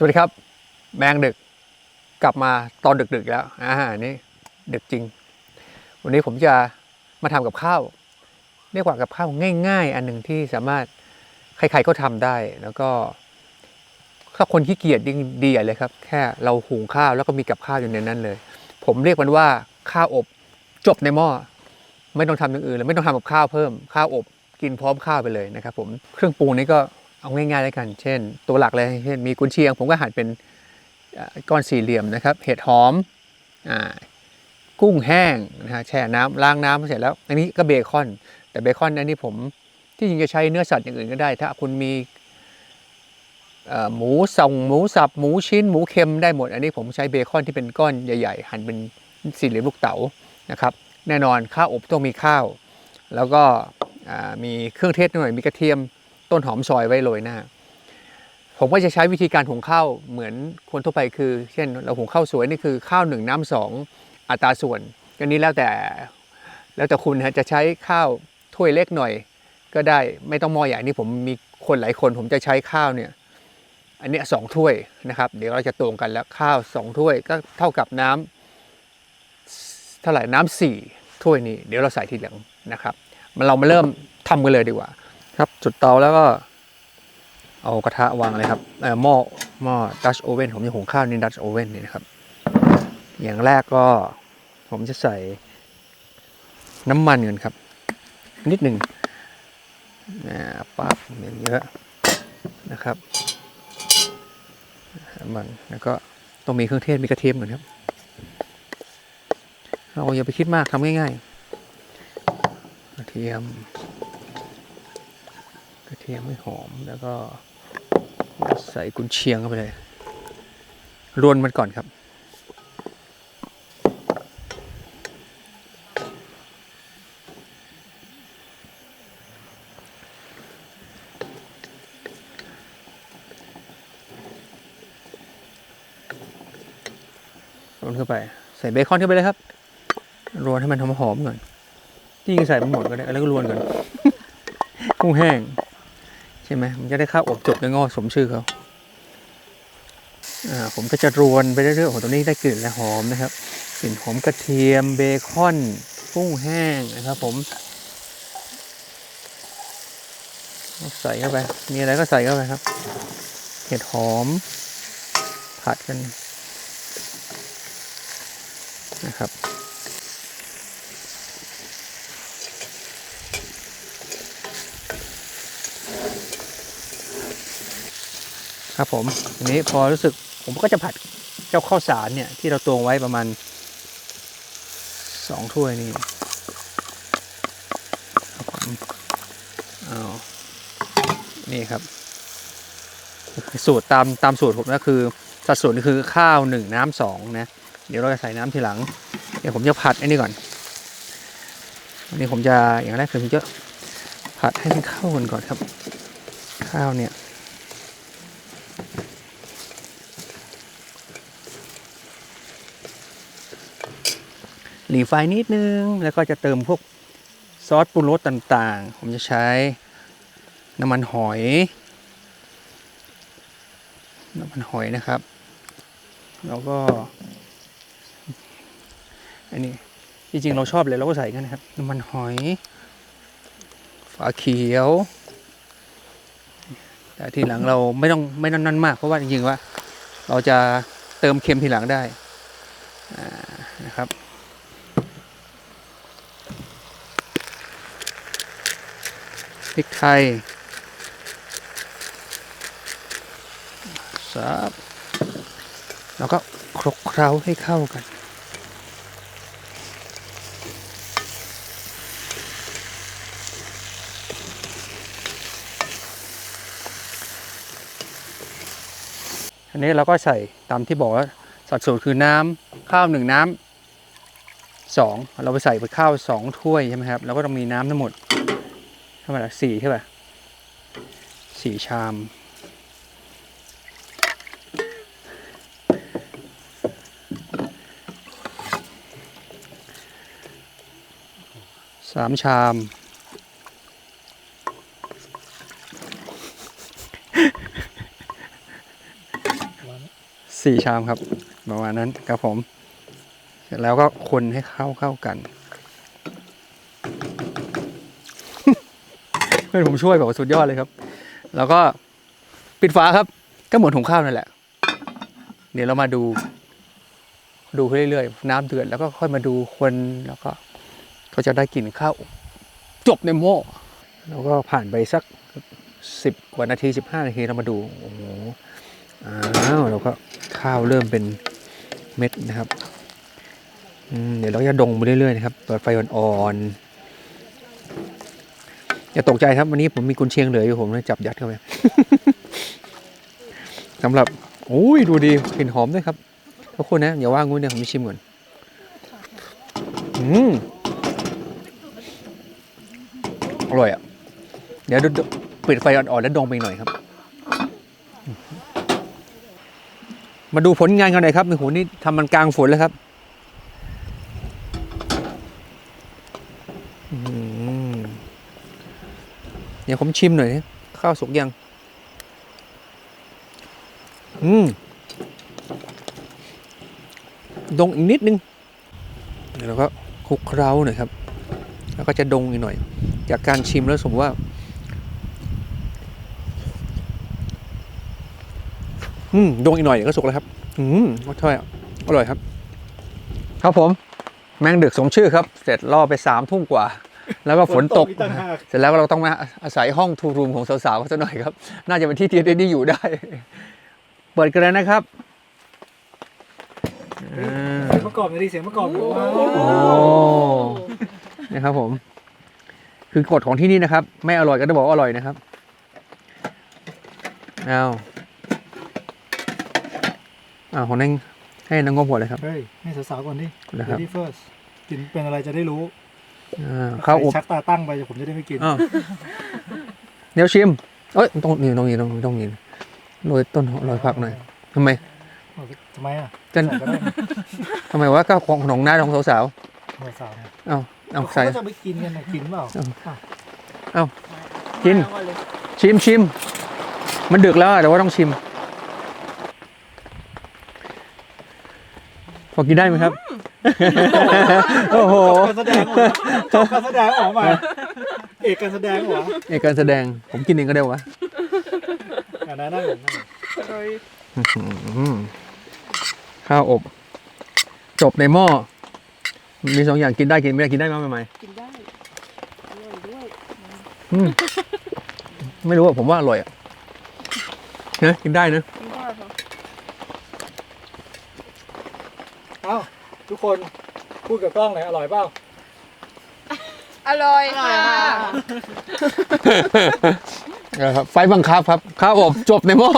สวัสดีครับ แมงดึกกลับมาตอนดึกๆแล้วอ่านี่ดึกจริง วันนี้ผมจะมาทำกับข้าวเรียกว่ากับข้าวง่าย ๆ อันหนึ่งที่สามารถใคร ๆก็ทำได้แล้วก็ถ้าคนขี้เกียจยิ่งดีใหญ่เลยครับ แค่เราหุงข้าวแล้วก็มีกับข้าวอยู่ในนั้นเลย ผมเรียกมันว่าข้าวอบจบในหม้อไม่ต้องทำอย่างอื่นเลยไม่ต้องทำกับข้าวเพิ่มข้าวอบกินพร้อมข้าวไปเลยนะครับ ผมเครื่องปรุงนี้ก็ เอาง่ายๆแล้วกัน เช่น ตัวหลักเลยเช่นมีกุนเชียง ผมก็หั่นเป็นก้อนสี่เหลี่ยมนะครับ เห็ดหอมอกุ้งแห้งนะฮะแช่น้ำล้างน้ำเสร็จแล้ว อันนี้ก็เบคอน แต่เบคอนอันนี้ผมที่จริงจะใช้เนื้อสัตว์อย่างอื่นก็ได้ ถ้าคุณมีหมูส่งหมูสับหมูชิ้น หมูเค็มได้หมด อันนี้ผมใช้เบคอนที่เป็นก้อนใหญ่ ๆ หั่นเป็นสี่เหลี่ยมลูกเต๋านะครับ แน่นอนข้าวอบต้องมีข้าว แล้วก็มีเครื่องเทศหน่อยมีกระเทียม ต้นหอมซอยไว้โรยหน้า ผมก็จะใช้วิธีการหุงข้าวเหมือนคนทั่วไปคือ เช่น เราหุงข้าวสวยนี่คือข้าวหนึ่งน้ำสองอัตราส่วนอันนี้แล้วแต่แล้วแต่คุณฮะจะใช้ข้าวถ้วยเล็กหน่อย ก็ได้ไม่ต้องหม้อใหญ่นี่ผมมีคนหลายคน ผมจะใช้ข้าวเนี่ยอันเนี้ยสองถ้วยนะครับ เดี๋ยวเราจะตวงกันแล้วข้าวสองถ้วยก็เท่ากับน้ำเท่าไหร่น้ำสี่ถ้วยนี้ เดี๋ยวเราใส่ทีหลังนะครับมันเรามาเริ่มทำกันเลยดีกว่า ครับจุดเตาแล้วก็ เอากระทะวางเลยครับเอ่อหม้อหม้อดัชโอเว่นผมจะหุงข้าวในดัชโอเว่นนี่นะครับ อย่างแรกก็ผมจะใส่น้ำมันก่อนครับ นิดหนึ่งอ่าปั๊บอย่างเยอะนะครับน้ำมันแล้วก็ต้องมีเครื่องเทศมีกระเทียมก่อนครับ เราอย่าไปคิดมากทำง่ายๆกระเทียม กระเทียมให้หอมแล้วก็ใส่กุนเชียงเข้าไปเลยรวนมันก่อนครับ รวนเข้าไป ใส่เบคอนเข้าไปเลยครับ รวนให้มันหอมๆก่อนที่จริงใส่มันหมดก็ได้แล้วก็รวนก่อนกุ้งแห้ง ใช่ไหมมันจะได้ข้าวอบจบในงอสมชื่อเขาอ่าผมก็จะรวนไปเรื่อยๆโอ้โหตรงนี้ได้กลิ่นและหอมนะครับกลิ่นหอมกระเทียมเบคอนกุ้งแห้งนะครับ ผม ใส่เข้าไป มีอะไรก็ใส่เข้าไปครับ เห็ดหอมผัดกันนะครับ ครับผมทีนี้พอรู้สึกผมก็จะผัดเจ้าข้าวสารเนี่ยที่เราตวงไว้ประมาณสองถ้วยนี่ครับผมเอานี่ครับ สูตรตามตามสูตรผมก็คือสัดส่วนคือข้าวหนึ่งน้ำสองนะ เดี๋ยวเราจะใส่น้ำทีหลัง เดี๋ยวผมจะผัดไอ้นี่ก่อนอันนี้ผมจะอย่างแรกคือผมจะผัดให้มันเข้ากันก่อนครับ ข้าวเนี่ย ลีไฟนิดนึง แล้วก็จะเติมพวกซอสปรุงรสต่างๆ ผมจะใช้น้ำมันหอย น้ำมันหอยนะครับ แล้วก็ อันนี้จริงๆเราชอบเลยเราก็ใส่กันนะครับ น้ำมันหอย ฝาเขียว แต่ทีหลังเราไม่ต้องไม่ต้องนั่นมาก เพราะว่าจริงๆว่า เราจะเติมเค็มทีหลังได้นะครับ ริกไทยสับแล้วก็คลุกเคล้าให้เข้ากัน อันนี้เราก็ใส่ตามที่บอกว่าสัดส่วนคือน้ำข้าวหนึ่งน้ำสองเราไปใส่ไปข้าวสองถ้วยใช่ไหมครับ แล้วก็ต้องมีน้ำทั้งหมด ท่าไหร่ล่ะสี่ใช่ป่ะสี่ชาม สามชาม สี่ชามครับ ประมาณนั้นครับผม เสร็จแล้วก็คนให้เข้าเข้ากัน เพื่อนผมช่วยแบบสุดยอดเลยครับ แล้วก็ปิดฝาครับ ก็เหมือนถุงข้าวนั่นแหละ เดี๋ยวเรามาดู ดูไปเรื่อยๆน้ำเดือดแล้วก็ค่อยมาดูคนแล้วก็ก็จะได้กลิ่นข้าวจบในหม้อแล้วก็ผ่านไปสักสิบกว่านาทีสิบห้านาทีเรามาดูโอ้โหอ้าวแล้วก็ข้าวเริ่มเป็นเม็ดนะครับเดี๋ยวเราจะดงไปเรื่อยๆนะครับเปิดไฟอ่อนๆ อย่าตกใจครับวันนี้ผมมีกุนเชียงเหลืออยู่ผมเลยจับยัดเข้าไปสำหรับโอ้ยดูดีกลิ่นหอมด้วยครับขอบคุณนะอย่าว่างงูเนี่ยผมชิมก่อนอืมอร่อยอะ เดี๋ยวดูปิดไฟอ่อนๆแล้วดองไปหน่อยครับ มาดูผลงานกันหน่อยครับโอ้โหนี่ทำมันกลางฝนแล้วครับอืมเดี๋ยวผมชิมหน่อยนะข้าวสุกยัง อืมดงอีกนิดนึงเดี๋ยวเราก็คลุกเคล้าหน่อยครับ แล้วก็จะดงอีกหน่อย จากการชิมแล้วสมมติว่า อืมดงอีกหน่อยก็สุกแล้วครับ อืมรสชาติอร่อยครับ ครับผม แมงดึกสมชื่อครับ เสร็จล่อไปสามทุ่มกว่า แล้วก็ฝนตกอีกต่างหากเสร็จแล้วเราต้องมาอาศัยห้องทูรูมของสาวๆเขาสักหน่อยครับ น่าจะเป็นที่ที่ได้อยู่ได้ เปิดกันเลยนะครับอ่าเสียงประกอบหน่อยดิเสียงประกอบว้าวโอ้นะครับผม คือกฎของที่นี่นะครับ ไม่อร่อยก็ต้องบอกว่าอร่อยนะครับเอาเอาของนั่งให้นางงบหัวเลยครับเฮ้ยให้สาวๆก่อนดินะครับ Lady first กินเป็นอะไรจะได้รู้ อ่าข้าวอบใครชักตาตั้งไปผมจะได้ไม่กิน อ้าวเดี๋ยวชิม เอ้ยต้องนี่ต้องนี่ต้องนี่ต้องนี่โรยต้นโรยผักหน่อยทำไมทำไมอะจะใส่ก็ได้ทำไมว่าก็ของของหน้าของสาวหัวสาวเนี่ยๆเอาเอาเขาใส่ก็จะไปกินกันนะกินเปล่าเอากิน ชิมชิม มันดึกแล้วอะแต่ว่าต้องชิม อกินได้ไหมครับ โอ้โห การแสดงออกจบการแสดงออกมา เอกการแสดงเหรอในการแสดงผมกินเองก็ได้วะอ่านั่งนั่งนั่งอื้อหือข้าวอบ จบในหม้อ มีสองอย่างกินได้กินไม่ได้กินได้ไหมใหม่กินได้อร่อยด้วยๆอืมไม่รู้อะผมว่าอร่อยอะนะกินได้นะกินได้ค่ะ เอ้าทุกคนพูดกับกล้องหน่อยอร่อยเปล่าอร่อยค่ะนะครับไฟบังคับครับข้าวอบจบในหม้อ